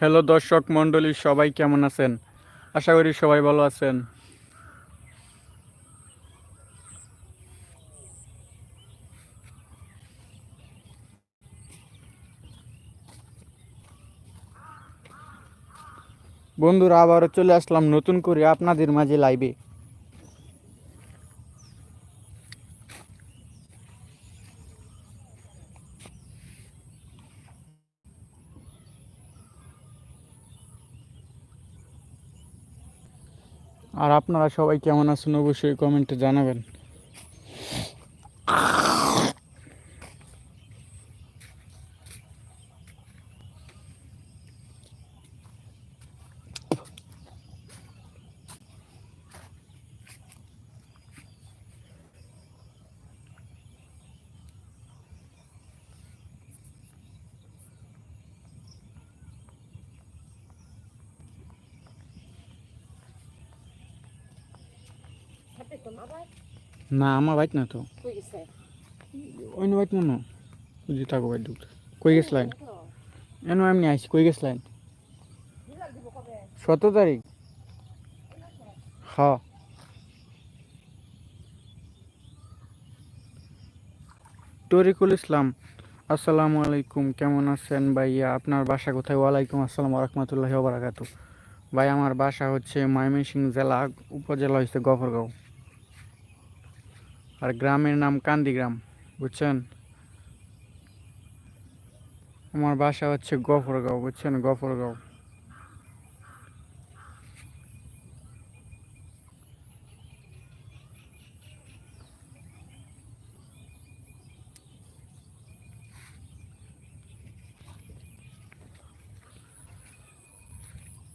Hello দর্শক মণ্ডলী, সবাই কেমন আছেন? আশা করি সবাই ভালো আছেন। বন্ধুরা, আবারও চলে আসলাম নতুন করে আপনাদের মাঝে লাইভে আর আপনারা সবাই কেমন আছেন অবশ্যই কমেন্টে জানাবেন। না আমার বাইক না তো। অন্য বাইক মনে বুঝি থাকো বাইক ঢুকতে কই গেছিলেন এন এমনি আইসি কই গেছিলেন সতেরো তারিখ। হ্যাঁ তরিকুল ইসলাম আসসালামু আলাইকুম। কেমন আছেন ভাইয়া? আপনার বাসা কোথায়? ওয়ালাইকুম আসসালাম রহমতুল্লাহ বারাকাতু ভাই আমার বাসা হচ্ছে ময়মনসিংহ জেলা উপজেলা হচ্ছে গফরগাঁও। আর গ্রামের নাম কান্দিগ্রাম, বুঝছেন? আমার বাসা হচ্ছে গফরগাঁও, বুঝছেন? গফরগাঁও।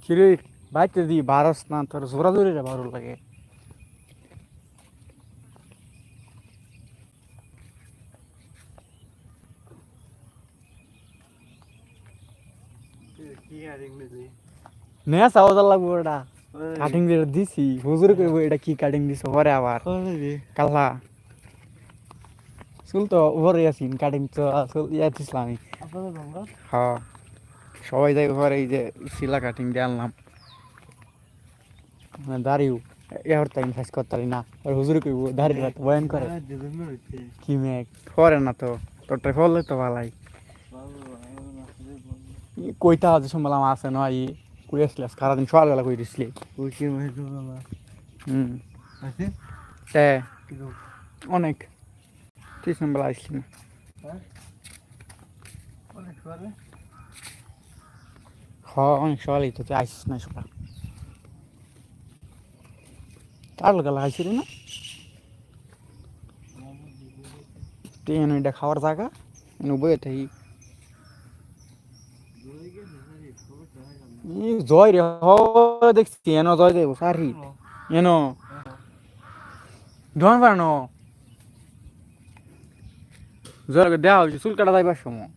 কিরে, বাইতে দি বারস না, তোর জোরা জোরে ভালো লাগে। নেয়া লাগবো এটা কাটিং যেটা দিছি। হুজুর কইবো এটা কি কাটিং দিছো? পরে আবার চুল তো উপরে আছি কাটিং তো চুল আমি। হ্যাঁ সবাই যাই ঘরে এই যে শিলা কাটিং দিয়ে আনলাম। মানে দাড়িও এবার টাইম শেষ করতে পারি না? আর হুজুর কইব দাড়ি রাত বয়ান করে কি মেঘ? করে না তো তোরটা ফলে তো ভালাই। কইতা যে সম্বলাম আছে না ই কই আসলে সারাদিন সকালবেলা কই দিছিলি? হুম। তে অনেক। তুই সম্বলা আসলি না। হ অনেক সকালেই তো তুই আসিস না সকাল। তার লোক লাগাইছিলি না? তুই এনে এটা খাওয়ার জায়গা? বইয়ে থাকি। জয় রে হ দেখছি এনো জয় দেব সারি এনো। ধন পারনো জয় দেওয়া হয়েছে চুল কাটা যাইবার সময়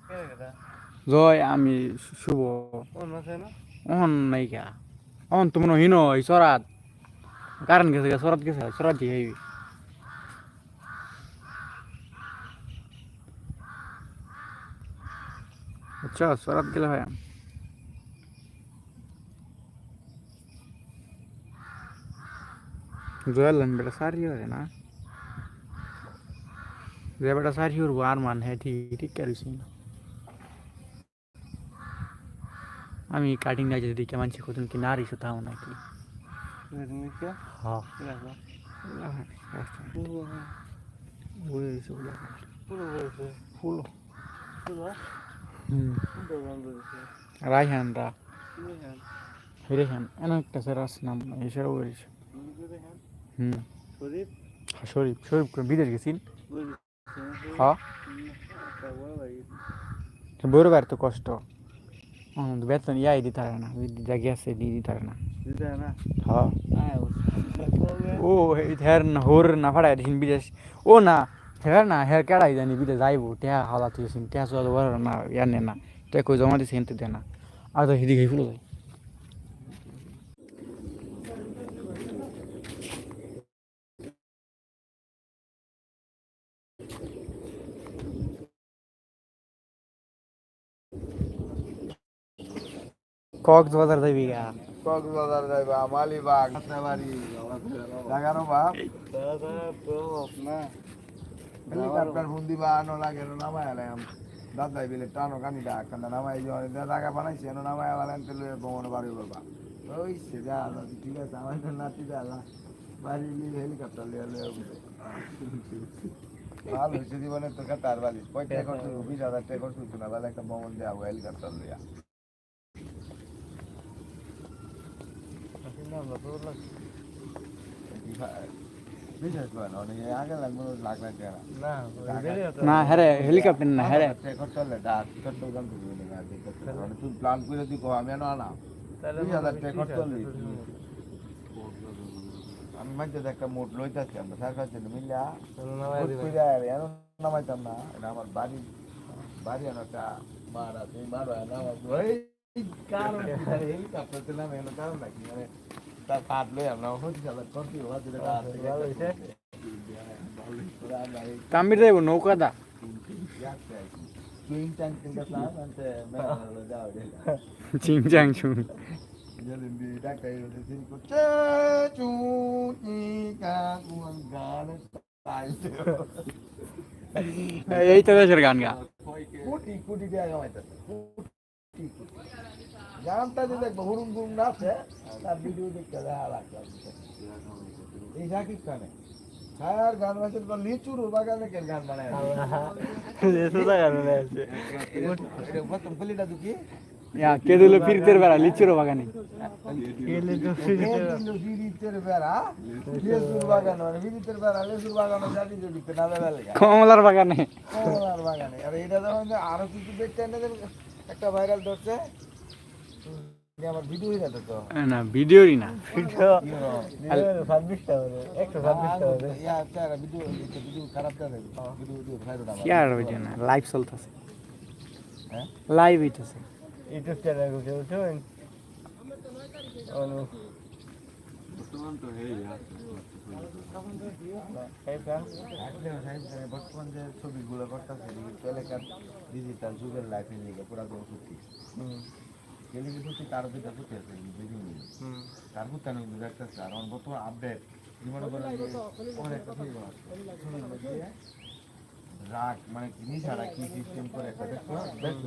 জয় আমি শুভ অহন নাই কা অহন তো মনে হিন এই সরাত কারণ গেছে সরাত গেছে সরাত দিয়ে আইবি আচ্ছা সরাত গেলে হয়। জয়ালেন বেটা সারি হয় না যে বেটা সারি উড়বো আর মান হ্যাঁ ঠিক ঠিক করিস আমি কাটিং না যদি দেখে মানছি কতন কি নারী সুতাও নাকি হ্যাঁ ফুল হুম রাইহান রা রেহান এন একটা স্যার আস নাম এসেও বলেছে হুম। হ্যাঁ, শরীফ শরীফ বিদেশ গেছিন হ্যাঁ। বড় বার তো কষ্ট। বেতন ইয়াই দিতে পারে না। যা গেছে দিয়ে দিতে পারে না। হ্যাঁ। ও হের না হোর না ফাড়াই দিন বিদেশ। ও না হের না হের কেড়াই জানি বিদেশ যাইবো। টেহা হালা তুইছিন টেহা চল বড় না ইয়ার নে। না টেহা কই জমা দিছে হেনতে দে না। আর তো হিদি খাই ফুলো যায়। কক্সবাজার যাবি গা। কক্সবাজার যাইবা মালিবাগ বাড়ি লাগানো বাপ হেলিকপ্টার ফোন দিবা আনো লাগে নামায় আলাম দাদাই বিলে টানো কানি ডাক, কান্দা নামাই যে জায়গা বানাইছে, এনো নামায় আলাম তেলে ভ্রমণে বাড়ি বাবা ওই সে যা ঠিক আছে, আমার নাতি যা বাড়ি নিয়ে হেলিকপ্টার লিয়ে লিয়ে ভালো হয়েছে জীবনে তোর কাছে আর বালিশ টাকা করছ বিশ হাজার টাকা করছ না বেলা একটা ভ্রমণ দেওয়া হেলিকপ্টার লিয়া বিশেষ করে না অনেক আগে লাগবে লাখ লাখ টাকা না হ্যাঁ হেলিকপ্টার না হ্যাঁ তুই প্ল্যান করে দিই আমি এনো আনা বিশ হাজার টাকা খরচ করলি আমি মাঝে একটা মোট লইতেছি আমরা স্যার কাছে মিলিয়া এনো নামাইতাম না এটা আমার বাড়ি বাড়ি এনোটা মারা তুমি মারো নামাজ ওই কারণ হেলিকপ্টার দিলাম এনো কারণ নাকি মানে তার কাঠ লই আমরা তাম্বির যাইব নৌকা দা. চিংচাং চুং. এই তো দেশের গান গা Kuti kuti dia ga জানতা যে দেখব নাচে তার ভিডিও দেখতে দেখা লাগবে এই জাকির খানে হ্যাঁ গান বাজছে তো লিচুর বাগানে কে গান বানায় এটা প্রথম কলিটা দুকি কে? দিল ফিরতের বেড়া? লিচুর বাগানে। বিরিতের বেড়া? লেসুর বাগান বিরিতের বেড়া লেসুর বাগান জানি যদি না বেড়া লেগে। কমলার বাগানে। কমলার বাগানে। আর এটা যখন আরও কিছু দেখতে এনে দেবে, একটা ভাইরাল ধরছে এটা আমার ভিডিও হয়ে যেত তো না ভিডিওরই না। ভিডিও ভিডিও খারাপ করে ভিডিও ভিডিও ভাইরাল কি আর হইছে না লাইভ চলতেছে। হ্যাঁ? লাইভ হইতেছে। ইউটিউব চ্যানেল করছে বুঝছেন অনু বর্তমান যে ছবিগুলো করতেছে এলাকার ডিজিটাল যুগের লাইফের লিগে পুরা করে গেলে তুই তার দুটা ফুটে আছে বিভিন্ন তার ফুটে আমি দেখতেছি আর আমার বর্তমান আপডেট মনে করেন যে ওর একটা ছবি আছে। ছবির মধ্যে রাগ মানে তিনি ছাড়া কি সিস্টেম করে একটা দেখছ